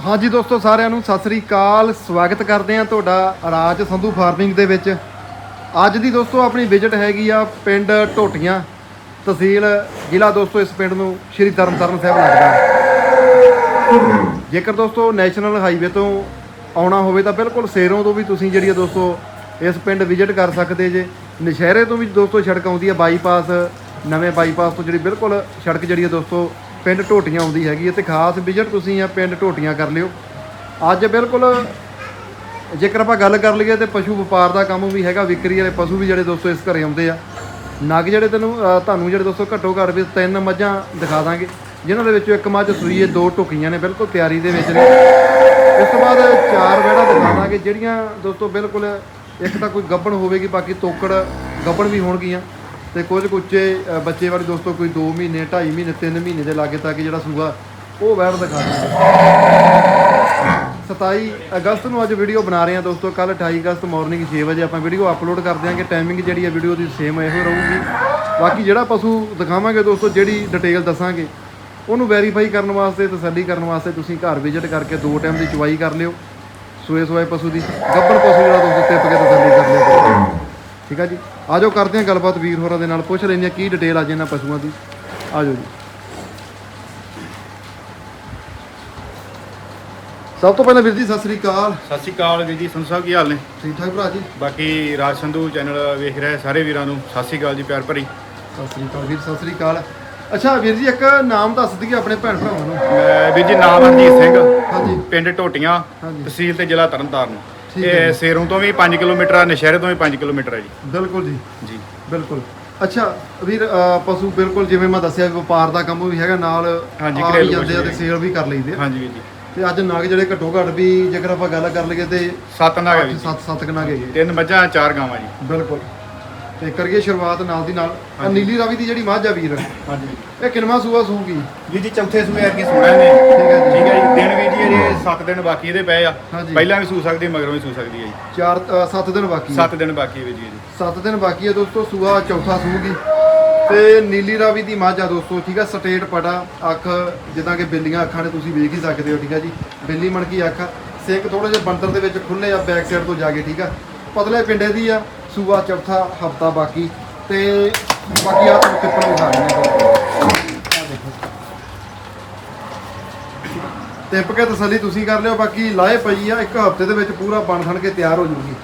ਹਾਂਜੀ ਦੋਸਤੋ, ਸਾਰਿਆਂ ਨੂੰ ਸਤਿ ਸ੍ਰੀ ਅਕਾਲ। ਸਵਾਗਤ ਕਰਦੇ ਹਾਂ ਤੁਹਾਡਾ ਰਾਜ ਸੰਧੂ ਫਾਰਮਿੰਗ ਦੇ ਵਿੱਚ। ਅੱਜ ਦੀ ਦੋਸਤੋ, ਆਪਣੀ ਵਿਜ਼ਿਟ ਹੈਗੀ ਆ ਪਿੰਡ ਟੋਟੀਆਂ ਤਹਿਸੀਲ, ਜ਼ਿਲ੍ਹਾ ਦੋਸਤੋ, ਇਸ ਪਿੰਡ ਨੂੰ ਸ਼੍ਰੀ ਤਰਨਤਾਰਨ ਸਾਹਿਬ ਲੱਗਦਾ ਜੇਕਰ ਦੋਸਤੋ, ਨੈਸ਼ਨਲ ਹਾਈਵੇ ਤੋਂ ਆਉਣਾ ਹੋਵੇ ਤਾਂ ਬਿਲਕੁਲ ਸੇਰੋਂ ਤੋਂ ਵੀ ਤੁਸੀਂ ਜਿਹੜੀ ਆ ਦੋਸਤੋ, ਇਸ ਪਿੰਡ ਵਿਜ਼ਿਟ ਕਰ ਸਕਦੇ ਜੇ। ਨਸ਼ਹਿਰੇ ਤੋਂ ਵੀ ਦੋਸਤੋ, ਸੜਕ ਆਉਂਦੀ ਹੈ ਬਾਈਪਾਸ ਨਵੇਂ ਬਾਈਪਾਸ ਤੋਂ ਜਿਹੜੀ ਬਿਲਕੁਲ ਸੜਕ ਜਿਹੜੀ ਆ ਦੋਸਤੋ ਪਿੰਡ ਟੋਟੀਆਂ ਆਉਂਦੀ ਹੈਗੀ ਹੈ ਤੇ ਖਾਸ ਵਿਜ਼ਿਟ ਤੁਸੀਂ ਆ ਪਿੰਡ ਟੋਟੀਆਂ ਕਰ ਲਿਓ। ਅੱਜ ਬਿਲਕੁਲ ਜੇਕਰ ਆਪਾਂ ਗੱਲ ਕਰ ਲਈਏ ਤੇ ਪਸ਼ੂ ਵਪਾਰ ਦਾ ਕੰਮ ਵੀ ਹੈਗਾ, ਵਿਕਰੀ ਵਾਲੇ ਪਸ਼ੂ ਵੀ ਜਿਹੜੇ ਦੋਸਤੋ ਇਸ ਘਰੇ ਆਉਂਦੇ ਆ। ਨਗ ਜਿਹੜੇ ਤੈਨੂੰ ਤੁਹਾਨੂੰ ਜਿਹੜੇ ਦੋਸਤੋ ਘੱਟੋ ਘੱਟ ਵੀ ਤਿੰਨ ਮੱਝਾਂ ਦਿਖਾ ਦਾਂਗੇ। ਜਿਨ੍ਹਾਂ ਦੇ ਵਿੱਚੋਂ ਇੱਕ ਮੱਝ ਸੂਈਏ ਦੋ ਟੁਕੀਆਂ ਨੇ, ਬਿਲਕੁਲ ਤਿਆਰੀ ਦੇ ਵਿੱਚ ਨੇ। ਇਸ ਤੋਂ ਬਾਅਦ ਚਾਰ ਵੇੜਾ ਦਿਖਾ ਦਾਂਗੇ, ਜਿਹੜੀਆਂ ਦੋਸਤੋ ਬਿਲਕੁਲ ਇੱਕ ਤਾਂ ਕੋਈ ਗੱਬਣ ਹੋਵੇਗੀ, ਬਾਕੀ ਤੋਕੜ ਗੱਬਣ ਵੀ ਹੋਣਗੀਆਂ। ਤੇ ਕੁਝ ਕੁੱਚੇ ਬੱਚੇ ਵਾਲੇ ਦੋਸਤੋ, ਕੋਈ 2 ਮਹੀਨੇ 2.5 ਮਹੀਨੇ 3 ਮਹੀਨੇ ਦੇ ਲਾਗੇ ਤੱਕ ਜਿਹੜਾ ਸੂਆ, ਉਹ ਵੈੜ ਦਿਖਾ ਦਾਂਗੇ 27 ਅਗਸਤ ਨੂੰ ਅੱਜ ਵੀਡੀਓ ਬਣਾ ਰਹੇ ਹਾਂ ਦੋਸਤੋ। ਕੱਲ 28 ਅਗਸਤ ਮਾਰਨਿੰਗ 6 ਵਜੇ ਆਪਾਂ ਵੀਡੀਓ ਅਪਲੋਡ ਕਰ ਦਿਆਂਗੇ। ਟਾਈਮਿੰਗ ਜਿਹੜੀ ਹੈ ਵੀਡੀਓ ਦੀ ਸੇਮ ਇਹੋ ਰਹੂਗੀ। ਬਾਕੀ ਜਿਹੜਾ ਪਸ਼ੂ ਦਿਖਾਵਾਂਗੇ ਦੋਸਤੋ, ਜਿਹੜੀ ਡਿਟੇਲ ਦੱਸਾਂਗੇ, ਉਹਨੂੰ ਵੈਰੀਫਾਈ ਕਰਨ ਵਾਸਤੇ ਤਸੱਲੀ ਕਰਨ ਵਾਸਤੇ ਤੁਸੀਂ ਘਰ ਵਿਜ਼ਿਟ ਕਰਕੇ ਦੋ ਟਾਈਮ ਦੀ ਚੁਆਈ ਕਰ ਲਿਓ। ਸੂਏ ਸੂਏ ਪਸ਼ੂ ਦੀ। ਗੱਬਰ ਪਸ਼ੂ ਜਿਹੜਾ ਦੋਸਤੋ, ਟਿੱਪ ਕੇ ਤਸੱਲੀ ਕਰ ਲਿਓ। ਠੀਕ ਆ ਜੀ? ਆਜੋ ਕਰਦੇ ਹਾਂ ਗੱਲਬਾਤ ਵੀਰ ਹੋਰਾਂ ਦੇ ਨਾਲ ਪੁੱਛ ਲੈਂਦੇ ਹਾਂ ਕੀ ਡਿਟੇਲ ਅੱਜ ਇਹਨਾਂ ਪਸ਼ੂਆਂ ਦੀ। ਆਜੋ ਜੀ। ਸਭ ਤੋਂ ਪਹਿਲਾਂ ਵੀਰ ਜੀ ਸਤਿ ਸ੍ਰੀ ਅਕਾਲ। ਸਤਿ ਸ਼੍ਰੀ ਅਕਾਲ ਵੀਰ ਜੀ ਸੰਧੂ ਸਾਹਿਬ ਕੀ ਹਾਲ ਨੇ? ਠੀਕ ਠਾਕ ਭਰਾ ਜੀ? ਬਾਕੀ ਰਾਜ ਸੰਧੂ ਚੈਨਲ ਵੇਖ ਰਹੇ ਸਾਰੇ ਵੀਰਾਂ ਨੂੰ ਸਤਿ ਸ਼੍ਰੀ ਅਕਾਲ ਜੀ ਪਿਆਰ ਭਰੀ। ਸਤਿ ਸ੍ਰੀ ਅਕਾਲ ਵੀਰ ਸਤਿ ਸ੍ਰੀ ਅਕਾਲ। ਅੱਛਾ ਵੀਰ ਜੀ ਇੱਕ ਨਾਮ ਦੱਸ ਦਈਏ ਆਪਣੇ ਭੈਣ ਭਰਾਵਾਂ ਨੂੰ। ਮੈਂ ਵੀਰ ਜੀ ਨਾਮ ਹਰਜੀਤ ਸਿੰਘ। ਹਾਂਜੀ। ਪਿੰਡ ਟੋਟੀਆਂ ਹਾਂਜੀ। ਤਹਿਸੀਲ ਤੇ ਜ਼ਿਲ੍ਹਾ ਤਰਨਤਾਰਨ। ਇਹ ਸੇਰੋਂ ਤੋਂ ਵੀ 5 ਕਿਲੋਮੀਟਰ ਆ ਨਸ਼ਹਿਰੇ ਤੋਂ ਵੀ 5 ਕਿਲੋਮੀਟਰ ਹੈ ਜੀ। ਬਿਲਕੁਲ ਜੀ। ਜੀ। ਬਿਲਕੁਲ। ਅੱਛਾ ਵੀਰ ਪਸ਼ੂ ਬਿਲਕੁਲ ਜਿਵੇਂ ਮੈਂ ਦੱਸਿਆ ਵੀ ਵਪਾਰ ਦਾ ਕੰਮ ਵੀ ਹੈਗਾ ਨਾਲ ਹਾਂਜੀ, ਆ ਵੀ ਘਰੇਲੂ ਜਾਂਦੇ ਆ ਤੇ ਪਸ਼ੂ ਸੇਲ ਵੀ ਕਰ ਲਈਦੇ ਆ। ਹਾਂਜੀ ਵੀਰ ਜੀ। ਤੇ ਅੱਜ ਨਗ ਜਿਹੜੇ ਘੱਟੋ ਘੱਟ ਵੀ ਜੇਕਰ ਆਪਾਂ ਗੱਲ ਕਰ ਲਈਏ ਤੇ ਸੱਤ ਨਾਗ ਹੈ ਵੀਰ ਜੀ। 7 7 ਨਗ ਹੈਗੇ ਤਿੰਨ ਮੱਝਾਂ ਚਾਰ ਗਾਵਾਂ ਜੀ। ਬਿਲਕੁਲ। ਤੇ ਕਰੀਏ ਸ਼ੁਰੂਆਤ ਨਾਲ ਦੀ ਨਾਲ। ਆਹ। ਨੀਲੀ ਰਾਵੀ ਦੀ ਜਿਹੜੀ ਮੱਝ ਆ। ਵੀਰ ਹਾਂਜੀ। ਇਹ ਕਿੰਨਵਾਂ ਸੂਆ ਸੂਗੀ? ਵੀਰ ਜੀ ਚੌਥੇ ਸੂਏ ਅੱਗੇ ਸੁਣਿਆ ਨੇ। ਠੀਕ ਹੈ ਜੀ। ਠੀਕ ਹੈ ਜੀ। ਦਿਨ ਵੀ ਜੀ ਅਜੇ 7 ਦਿਨ ਬਾਕੀ ਇਹਦੇ ਪਏ ਆ। ਹਾਂਜੀ। ਪਹਿਲਾਂ ਵੀ ਸੂ ਸਕਦੀ ਮਗਰੋਂ ਵੀ ਸੂ ਸਕਦੀ ਹੈ ਜੀ। ਚਾਰ 7 ਦਿਨ ਬਾਕੀ 7 ਦਿਨ ਬਾਕੀ ਹੈ ਵੀਰ ਜੀ ਇਹਦੇ 7 ਦਿਨ ਬਾਕੀ ਹੈ ਦੋਸਤੋ ਸੂਆ ਚੌਥਾ ਸੂਗੀ। ਤੇ ਨੀਲੀ ਰਾਵੀ ਦੀ ਮੱਝ ਆ ਦੋਸਤੋ ਠੀਕ ਆ ਸਟੇਟ ਪਟਾ ਅੱਖ ਜਿੱਦਾਂ ਕਿ ਬਿੱਲੀਆਂ ਅੱਖਾਂ ਨੇ ਤੁਸੀਂ ਵੇਖ ਹੀ ਸਕਦੇ ਹੋ ਠੀਕ ਆ ਜੀ। ਬਿੱਲੀ ਮਣਕੀ ਅੱਖ ਸਿੱਕ ਥੋੜੇ ਜਿਹਾ ਬੰਦਰ ਦੇ ਵਿੱਚ ਖੁੱਲੇ ਆ ਬੈਕ ਸਾਈਡ ਤੋਂ ਜਾ ਕੇ ਠੀਕ ਆ ਪਤਲੇ ਪਿੰਡੇ ਦੀ ਆ। ਸੂਆ ਚੌਥਾ ਹਫਤਾ ਬਾਕੀ ਤੇ ਬਾਕੀ ਆ ਤੁਹਾਨੂੰ ਟਿੱਪਰ ਵਿਖਾ ਦਿੰਦੇ ਟਿੱਪ ਕੇ ਤਸੱਲੀ ਤੁਸੀਂ ਕਰ ਲਿਓ, ਬਾਕੀ ਲਾਏ ਪਈ ਆ, ਇੱਕ ਹਫ਼ਤੇ ਦੇ ਵਿੱਚ ਪੂਰਾ ਬਣ ਥਣ ਕੇ ਤਿਆਰ ਹੋ ਜੂਗੀ।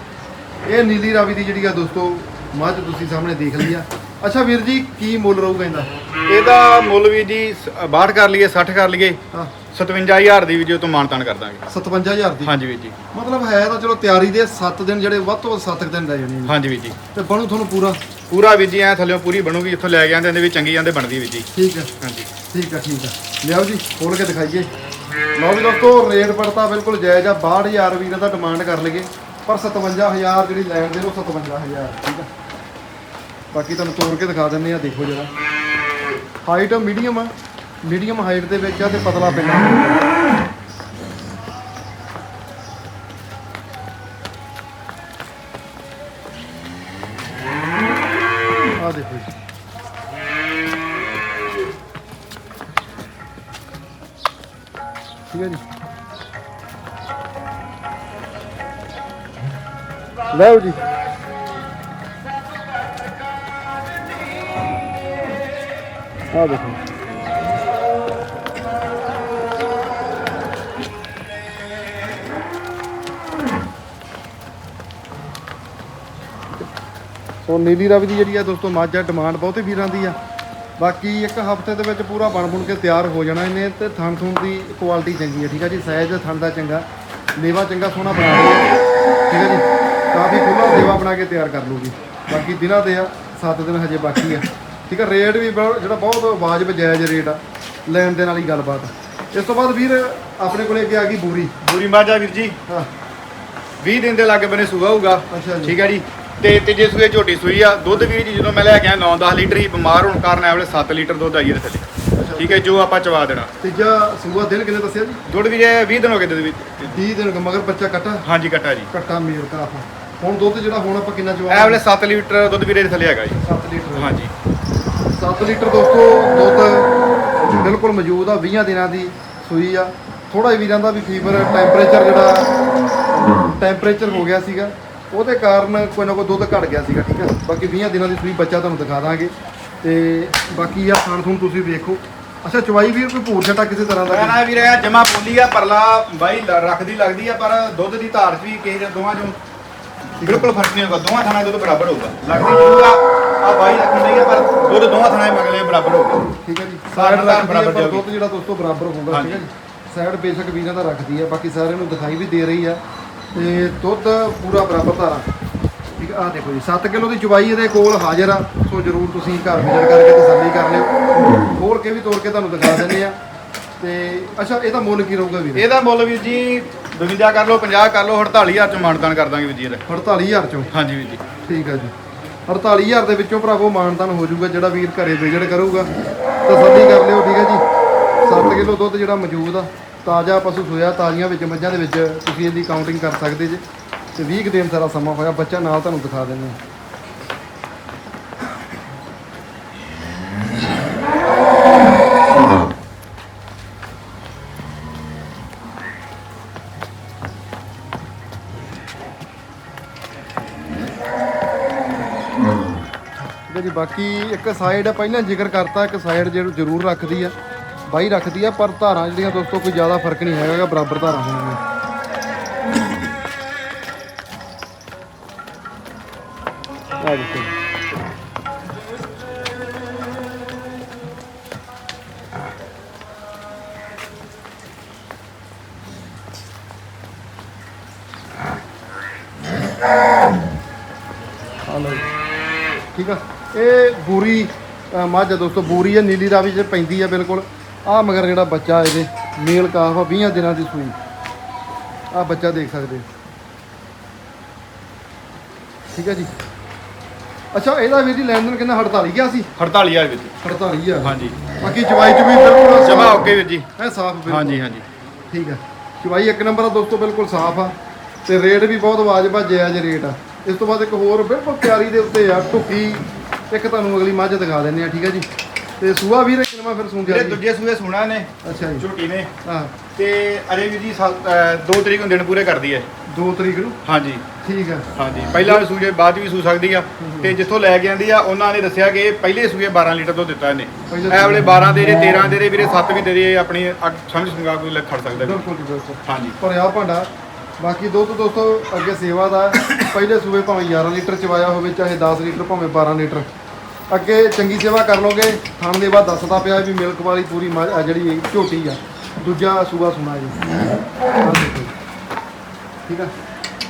ਇਹ ਨੀਲੀ ਰਾਵੀ ਦੀ ਜਿਹੜੀ ਆ ਦੋਸਤੋ, ਮੱਝ ਤੁਸੀਂ ਸਾਹਮਣੇ ਦੇਖ ਲਈ ਆ। ਅੱਛਾ ਵੀਰ ਜੀ, ਕੀ ਮੁੱਲ ਰਹੂਗਾ ਇਹਦਾ? ਇਹਦਾ ਮੁੱਲ ਵੀ ਜੀ 62 ਕਰ ਲਈਏ 60 ਕਰ ਲਈਏ ਹਾਂ। 57000 ਦੀ ਵੀਡੀਓ ਤੋਂ ਮਾਨਤਾਨ ਕਰ ਦਾਂਗੇ। 57000 ਦੀ? ਹਾਂਜੀ ਵੀਰ ਜੀ। ਮਤਲਬ ਹੈ ਤਾਂ ਚਲੋ ਤਿਆਰੀ ਦੇ 7 ਦਿਨ ਜਿਹੜੇ ਵੱਧ ਤੋਂ ਵੱਧ 7 ਦਿਨ ਰਹਿ ਜਾਣੇ ਨੇ। ਹਾਂਜੀ ਵੀਰ ਜੀ। ਤੇ ਬਣੂ ਤੁਹਾਨੂੰ ਪੂਰਾ? ਪੂਰਾ ਵੀਰ ਜੀ ਐ ਥੱਲਿਓਂ ਪੂਰੀ ਬਣੂਗੀ ਇੱਥੋਂ ਲੈ ਕੇ ਆਂਦੇ ਇਹਦੇ ਵੀ ਚੰਗੀ ਜਾਂਦੇ ਬਣਦੀ ਵੀਰ ਜੀ। ਠੀਕ ਹੈ। ਹਾਂਜੀ। ਠੀਕ ਹੈ ਠੀਕ ਹੈ। ਲਿਆਓ ਜੀ ਖੋਲ ਕੇ ਦਿਖਾਈਏ। ਲਓ ਵੀ ਦੋਸਤੋ ਰੇਟ ਪੜਤਾ ਬਿਲਕੁਲ ਜਾਇਜ਼ ਆ 62000 ਵੀ ਇਹਨਾਂ ਦਾ ਡਿਮਾਂਡ ਕਰ ਲਈਏ। ਪਰ 57000 ਜਿਹੜੀ ਲੈਣ ਦੇ ਉਹ 57000 ਠੀਕ ਹੈ। ਬਾਕੀ ਤੁਹਾਨੂੰ ਤੋੜ ਕੇ ਦਿਖਾ ਦਿੰਦੇ ਆ ਦੇਖੋ ਜਰਾ। ਹਾਈਟ ਮੀਡੀਅਮ ਆ। ਮੀਡੀਅਮ ਹਾਈਟ ਦੇ ਵਿੱਚ ਆ ਤੇ ਪਤਲਾ ਪਿੰਡਾ। ਆ ਦੇਖੋ ਜੀ। ਠੀਕ ਹੈ ਜੀ। ਲਓ ਜੀ। ਆ ਦੇਖੋ। ਸੋ ਨੀਲੀ ਰਵੀ ਦੀ ਜਿਹੜੀ ਆ ਦੋਸਤੋ, ਮੱਝ ਆ ਡਿਮਾਂਡ ਬਹੁਤੇ ਵੀਰਾਂ ਦੀ ਆ। ਬਾਕੀ ਇੱਕ ਹਫ਼ਤੇ ਦੇ ਵਿੱਚ ਪੂਰਾ ਬਣ ਬੁਣ ਕੇ ਤਿਆਰ ਹੋ ਜਾਣਾ ਇਹਨੇ ਤੇ ਥਣ ਥੁਣ ਦੀ ਕੁਆਲਿਟੀ ਚੰਗੀ ਹੈ ਠੀਕ ਹੈ ਜੀ? ਸਾਈਜ਼ ਥਣ ਦਾ ਚੰਗਾ। ਲੇਵਾ ਚੰਗਾ ਸੋਹਣਾ ਬਣਾ ਲਿਆ। ਠੀਕ ਹੈ ਜੀ? ਕਾਫੀ ਖੁੱਲਾ ਲੇਵਾ ਬਣਾ ਕੇ ਤਿਆਰ ਕਰ ਲੂਗੀ ਬਾਕੀ ਦਿਨਾਂ ਦੇ ਆ 7 ਦਿਨ ਹਜੇ ਬਾਕੀ ਆ। ਠੀਕ ਹੈ ਰੇਟ ਵੀ ਬਹੁਤ- ਜਿਹੜਾ ਬਹੁਤ ਵਾਜਬ ਜਾਇਜ਼ ਰੇਟ ਆ ਲੈਣ ਦੇ ਨਾਲ ਹੀ ਗੱਲਬਾਤ ਇਸ ਤੋਂ ਬਾਅਦ ਵੀਰ ਆਪਣੇ ਕੋਲੇ ਅੱਗੇ ਆ ਗਈ ਬੂਰੀ। ਪੂਰੀ ਮਾਝਾ ਵੀਰ ਜੀ। ਹਾਂ। 20 ਦਿਨ ਦੇ ਲਾਗੇ ਬਨੇ ਸੂਆ ਹੋਊਗਾ। ਅੱਛਾ ਜੀ। ਠੀਕ ਹੈ ਜੀ। ਤੇ ਤੀਜੇ ਸੂਏ ਝੋਟੀ ਸੂਈ ਆ। ਦੁੱਧ ਵੀਰ ਜੀ ਜਦੋਂ ਮੈਂ ਲੈ ਕੇ ਆਇਆ 9-10 ਲੀਟਰ ਹੀ ਬਿਮਾਰ ਹੋਣ ਕਾਰਨ ਐ ਵੇਲੇ 7 ਲੀਟਰ ਦੁੱਧ ਆਈ ਇਹਦੇ ਥੱਲੇ। ਠੀਕ ਹੈ ਜੋ ਆਪਾਂ ਚਵਾ ਦੇਣਾ। ਤੀਜਾ ਸੂਆ ਦਿਨ ਕਿੰਨੇ ਦੱਸਿਆ ਜੀ? ਦੁੱਧ ਵੀ ਜੇ 20 ਦਿਨ ਹੋ ਗਏ ਦੁੱਧ ਵੀ 20 ਦਿਨ ਕੁ ਮਗਰ ਬੱਚਾ ਕੱਟਾ? ਹਾਂਜੀ ਕੱਟਾ ਜੀ। ਕੱਟਾ ਮੇਲ ਕਾਫ ਹੁਣ ਦੁੱਧ ਜਿਹੜਾ ਹੁਣ ਆਪਾਂ ਕਿੰਨਾ ਜਵਾਬ ਵੇਲੇ 7 ਲੀਟਰ ਦੁੱਧ ਵੀਰੇ ਦੇ ਥੱਲੇ ਹੈਗਾ ਜੀ। 7 ਲੀਟਰ। ਹਾਂਜੀ। 7 ਲੀਟਰ ਦੋਸਤੋ ਦੁੱਧ ਬਿਲਕੁਲ ਮੌਜੂਦ ਆ 20 ਦਿਨਾਂ ਦੀ ਸੂਈ ਆ। ਥੋੜਾ ਜਿਹਾ ਵੀਰਾਂ ਦਾ ਵੀ ਫੀਵਰ ਟੈਂਪਰੇਚਰ ਜਿਹੜਾ ਟੈਂਪਰੇਚਰ ਹੋ ਗਿਆ ਸੀਗਾ, ਉਹਦੇ ਕਾਰਨ ਕੋਈ ਨਾ ਕੋਈ ਦੁੱਧ ਘਟ ਗਿਆ ਸੀਗਾ, ਠੀਕ ਹੈ ਬਾਕੀ 20 ਦਿਨਾਂ ਦੀ ਸੂਈ ਬੱਚਾ ਤੁਹਾਨੂੰ ਦਿਖਾ ਦਾਂਗੇ। ਤੇ ਬਾਕੀ ਆ ਖਾਣ ਖੂਣ ਤੁਸੀਂ ਵੇਖੋ। ਅੱਛਾ, ਚਵਾਈ ਵੀ ਕੋਈ ਭੂਰ ਛਟਾ ਕਿਸੇ ਤਰ੍ਹਾਂ ਦਾ ਮੈਂ ਨਾ ਵੀਰੇ ਜਮਾ ਪੋਲੀ ਆ, ਪਰਲਾ ਬਾਈ ਰੱਖਦੀ ਲੱਗਦੀ ਆ, ਪਰ ਦੁੱਧ ਦੀ ਧਾਰ 'ਚ ਵੀ ਕਿਸੇ ਦੋਵਾਂ ਚੋਂ ਬਿਲਕੁਲ ਫ਼ਰਕ ਨਹੀਂ ਹੋਊਗਾ ਦੋਵਾਂ ਥਾਣਾ ਦੁੱਧ ਬਰਾਬਰ ਹੋਊਗਾ। ਲੱਗਦੀ ਜ਼ਰੂਰ ਆ ਆ ਬਾਈ ਰੱਖਣ ਲਈ ਆ ਪਰ ਦੁੱਧ ਦੋਵਾਂ ਥਾਣਾ ਮਗਲੇ ਬਰਾਬਰ ਹੋਊਗਾ। ਠੀਕ ਹੈ ਜੀ। ਸਾਈਡ ਦਾ ਬਰਾਬਰ ਪਰ। ਦੁੱਧ ਜਿਹੜਾ ਦੋਸਤੋ ਬਰਾਬਰ ਹੋਊਗਾ ਠੀਕ ਹੈ ਜੀ। ਸਾਈਡ ਬੇਸ਼ੱਕ ਵੀਰਾਂ ਦਾ ਰੱਖਦੀ ਹੈ ਬਾਕੀ ਸਾਰਿਆਂ ਨੂੰ ਦਿਖਾਈ ਵੀ ਦੇ ਰਹੀ ਆ। ਤੇ ਦੁੱਧ ਪੂਰਾ ਬਰਾਬਰ ਧਾਰਾ ਠੀਕ ਆ ਦੇਖੋ ਜੀ 7 ਕਿਲੋ ਦੀ ਚਵਾਈ ਇਹਦੇ ਕੋਲ ਹਾਜ਼ਰ ਆ। ਸੋ ਜਰੂਰ ਤੁਸੀਂ ਘਰ ਵਿਜ਼ਿਟ ਕਰਕੇ ਤਸੱਲੀ ਕਰ ਲਿਓ। ਖੋਲ ਕੇ ਵੀ ਤੋੜ ਕੇ ਤੁਹਾਨੂੰ ਦਿਖਾ ਦਿੰਦੇ ਆ। ਤੇ ਅੱਛਾ ਇਹਦਾ ਮੁੱਲ ਕੀ ਰਹੂਗਾ ਵੀਰ? ਇਹਦਾ ਮੁੱਲ ਵੀਰ ਜੀ 52 ਕਰ ਲਓ 50 ਕਰ ਲਓ 48000 ਚ ਮਾਨਦਾਨ ਕਰ ਦਾਂਗੇ ਵੀਰ ਜੀ ਇਹਦਾ। 48000 ਚੋਂ? ਹਾਂਜੀ ਵੀਰ ਜੀ। ਠੀਕ ਆ ਜੀ। 48000 ਦੇ ਵਿੱਚੋਂ ਭਰਾਵੋ ਮਾਨਤਾਨ ਹੋ ਜਾਊਗਾ ਜਿਹੜਾ ਵੀਰ ਘਰੇ ਵਿਜ਼ਿਟ ਕਰੂਗਾ। ਤਸੱਲੀ ਕਰ ਲਿਓ ਠੀਕ ਹੈ ਜੀ। 7 ਕਿਲੋ ਦੁੱਧ ਜਿਹੜਾ ਮੌਜੂਦ ਆ ਤਾਜ਼ਾ ਪਸ਼ੂ ਸੋਇਆ ਤਾਜ਼ੀਆਂ ਵਿੱਚ ਮੱਝਾਂ ਦੇ ਵਿੱਚ ਤੁਸੀਂ ਇਹਦੀ ਕਾਊਂਟਿੰਗ ਕਰ ਸਕਦੇ ਜੇ। ਤੇ 20 ਕੁ ਦਿਨ ਸਾਰਾ ਸਮਾਂ ਹੋਇਆ ਬੱਚਾ ਨਾਲ ਤੁਹਾਨੂੰ ਦਿਖਾ ਦਿੰਦੇ ਜੀ ਬਾਕੀ ਇੱਕ ਸਾਈਡ ਪਹਿਲਾਂ ਜ਼ਿਕਰ ਕਰਤਾ, ਇੱਕ ਸਾਈਡ ਜਿਹੜੀ ਜ਼ਰੂਰ ਰੱਖਦੀ ਆ, ਬਾਈ ਰੱਖਦੀ ਆ, ਪਰ ਧਾਰਾਂ ਜਿਹੜੀਆਂ ਦੋਸਤੋ ਕੋਈ ਜ਼ਿਆਦਾ ਫ਼ਰਕ ਨਹੀਂ ਹੈਗਾ, ਬਰਾਬਰ ਧਾਰਾਂ ਹੋਣਗੀਆਂ। ਆ ਦੇਖੋ ਠੀਕ ਆ? ਇਹ ਬੂਰੀ ਅ, ਮੱਝ ਆ ਦੋਸਤੋ ਬੂਰੀ ਆ ਨੀਲੀ ਰਾਵੀ ਚ ਪੈਂਦੀ ਆ ਬਿਲਕੁਲ। ਆ ਮਗਰ ਜਿਹੜਾ ਬੱਚਾ ਇਹਦੇ ਮੇਲ ਕਾਫ ਆ 20 ਦਿਨਾਂ ਦੀ ਸੂਈ। ਆ ਬੱਚਾ ਦੇਖ ਸਕਦੇ ਹੋ। ਠੀਕ ਹੈ ਜੀ। ਅੱਛਾ ਇਹਦਾ ਵੀਰ ਜੀ ਲੈਣ ਦੇਣ ਕਿੰਨਾ? 48 ਗਿਆ ਸੀ? 48000 ਵੀਰ ਜੀ। 48 ਆ ਹਾਂਜੀ। ਬਾਕੀ ਚਵਾਈ ਚ ਵੀ ਬਿਲਕੁਲ ਜਮਾ ਓਕੇ ਵੀਰ ਜੀ। ਹੈ ਸਾਫ਼ ਬਿਲਕੁਲ। ਹਾਂਜੀ ਹਾਂਜੀ। ਠੀਕ ਆ ਚਵਾਈ ਇੱਕ ਨੰਬਰ ਆ ਦੋਸਤੋ ਬਿਲਕੁਲ ਸਾਫ਼ ਆ। ਤੇ ਰੇਟ ਵੀ ਬਹੁਤ ਵਾਜਬ ਜਾਇਜ਼ ਰੇਟ ਆ। ਇਸ ਤੋਂ ਬਾਅਦ ਇੱਕ ਹੋਰ ਬਿਲਕੁਲ ਤਿਆਰੀ ਦੇ ਉੱਤੇ ਆ ਢੁੱਕੀ ਇੱਕ ਤੁਹਾਨੂੰ ਅਗਲੀ ਮੱਝ ਦਿਖਾ ਦਿੰਨੇ ਆ ਠੀਕ ਆ ਜੀ। ਤੇ ਸੂਆ ਵੀਰ ਕਿੰਨਾ ਫਿਰ ਸੂਣ ਜਿਹੜੇ ਗਿਆ ਦੂਜੇ ਸੂਏ ਸੁਣਾ ਨੇ ਅੱਛਾ ਜੀ। ਝੋਟੀ ਨੇ। ਹਾਂ। ਤੇ ਅਜੇ ਵੀਰ ਜੀ 2 ਤਰੀਕ ਨੂੰ ਦਿਨ ਪੂਰੇ ਕਰਦੀ ਹੈ। 2 ਤਰੀਕ ਨੂੰ? ਹਾਂਜੀ। ਠੀਕ ਆ ਹਾਂਜੀ। ਪਹਿਲਾਂ ਸੂਜੇ ਬਾਅਦ ਵੀ ਸੂ ਸਕਦੀ ਆ। ਤੇ ਜਿੱਥੋਂ ਲੈ ਕੇ ਆਂਦੀ ਆ ਉਹਨਾਂ ਨੇ ਦੱਸਿਆ ਕਿ ਇਹ ਪਹਿਲੇ ਸੂਏ 12 ਲੀਟਰ ਦੁੱਧ ਦਿੱਤਾ ਇਹਨੇ। ਪਹਿਲੇ ਇਹ ਵੇਲੇ 12 ਦੇ ਜੇ 13 ਦੇ ਵੀਰੇ 7 ਵੀ ਦੇ ਦੇ ਆਪਣੀ ਅੱਗ ਸਮਝ ਸਮਝਾ ਕੋਈ ਲੈ ਖੜ ਸਕਦਾ ਵੀ। ਬਿਲਕੁਲ ਜੀ ਬਿਲਕੁਲ। ਹਾਂਜੀ। ਭਰਿਆ ਭਾਂਡਾ। ਬਾਕੀ ਦੁੱਧ ਦੋਸਤੋ ਅੱਗੇ ਸੇਵਾ ਦਾ ਪਹਿਲੇ ਸੂਬੇ ਭਾਵੇਂ 11 ਲੀਟਰ ਚਵਾਇਆ ਹੋਵੇ ਚਾਹੇ 10 ਲੀਟਰ ਭਾਵੇਂ 12 ਲੀਟਰ। ਅੱਗੇ ਚੰਗੀ ਸੇਵਾ ਕਰ ਲੋਗੇ ਖਾਣ ਦੇ ਬਾਅਦ ਦੱਸਦਾ ਪਿਆ ਵੀ ਮਿਲਕ ਵਾਲੀ ਪੂਰੀ ਮੱਝ- ਆ ਜਿਹੜੀ ਝੋਟੀ ਆ ਦੂਜਾ ਸੂਆ ਸੁਣਾ ਜੀ। ਆਹ ਦੇਖੋ ਜੀ। ਠੀਕ ਆ?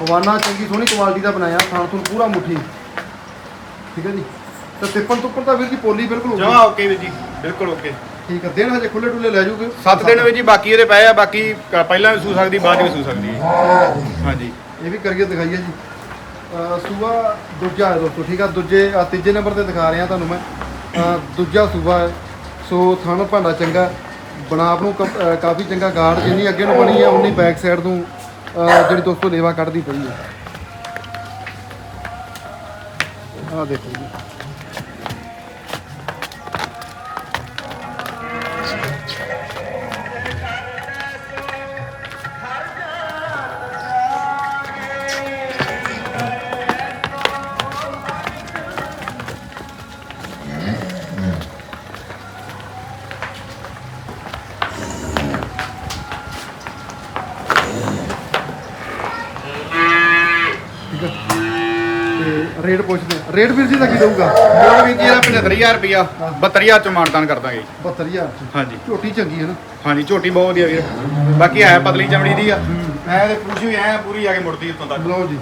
ਹਵਾਨਾ ਚੰਗੀ ਸੋਹਣੀ ਕੁਆਲਿਟੀ ਦਾ ਬਣਾਇਆ ਖਾਣ ਤੋਂ ਪੂਰਾ ਮੁੱਠੀ। ਠੀਕ ਹੈ ਜੀ? ਤੇ ਤਿੱਪਣ ਤੁੱਪਣ ਤਾਂ ਵੀਰ ਜੀ ਪੋਲੀ ਬਿਲਕੁਲ ਹੋ ਗਈ। ਜਮਾ ਓਕੇ ਵੀਰ ਜੀ ਬਿਲਕੁਲ ਓਕੇ। ਠੀਕ ਆ ਦਿਨ ਹਜੇ ਖੁੱਲੇ ਡੁੱਲੇ ਲੈ ਜੂਗੇ 7 ਦਿਨ ਵਿੱਚ ਜੀ ਬਾਕੀ ਇਹਦੇ ਪਏ ਆ ਬਾਕੀ ਕ- ਪਹਿਲਾਂ ਵੀ ਸੂ ਸਕਦੀ ਬਾਅਦ ਵੀ ਸੂ ਸਕਦੀ। ਹੈ ਹਾਂਜੀ। ਇਹ ਵੀ ਕਰੀਏ ਦਿਖਾਈਏ ਜੀ। ਸੂਆ ਦੂਜਾ ਹੈ ਦੋਸਤੋ, ਠੀਕ ਆ? ਦੂਜੇ ਆ ਤੀਜੇ ਨੰਬਰ ਤੇ ਦਿਖਾ ਰਿਹਾ ਤੁਹਾਨੂੰ ਮੈਂ। ਅਹ ਦੂਜਾ ਸੂਆ ਹੈ। ਸੋ ਥਣ ਭਾਂਡਾ ਚੰਗਾ, ਬਣਾਪ ਨੂੰ ਕ- ਅਹ ਕਾਫੀ ਚੰਗਾ ਗਾਰਡ ਜਿੰਨੀ ਅੱਗੇ ਨੂੰ ਬਣੀ ਹੈ ਉਨੀ ਬੈਕ ਸਾਈਡ ਨੂੰ, ਅਹ ਜਿਹੜੀ ਦੋਸਤੋ ਲੇਵਾ ਕੱਢਦੀ ਪਈ ਹੈ ਆਹ ਦੇਖੋ। ਰੇਟ ਵੀਰ ਜੀ ਦਾ ਕੀ ਦਊਗਾ ਉਹ ਵੀਰ ਜੀ ਇਹਦਾ 75000 ਰੁਪਿਆ 72000 ਚ ਮਾਨਦਾਨ ਕਰ ਦਾਂਗੇ। 72000 ਚ ਹਾਂਜੀ। ਝੋਟੀ ਚੰਗੀ ਹੈ ਨਾ? ਹਾਂਜੀ ਝੋਟੀ ਬਹੁਤ ਵਧੀਆ ਵੀਰ। ਬਾਕੀ ਹੈ ਪਤਲੀ ਚਮੜੀ ਦੀ ਆ। ਐ ਤੇ ਪੁੱਛੀ ਵੀ ਐ ਪੂਰੀ ਆ ਕੇ ਮੁੜਦੀ ਉੱਤੋਂ ਤੱਕ। ਲਓ ਜੀ।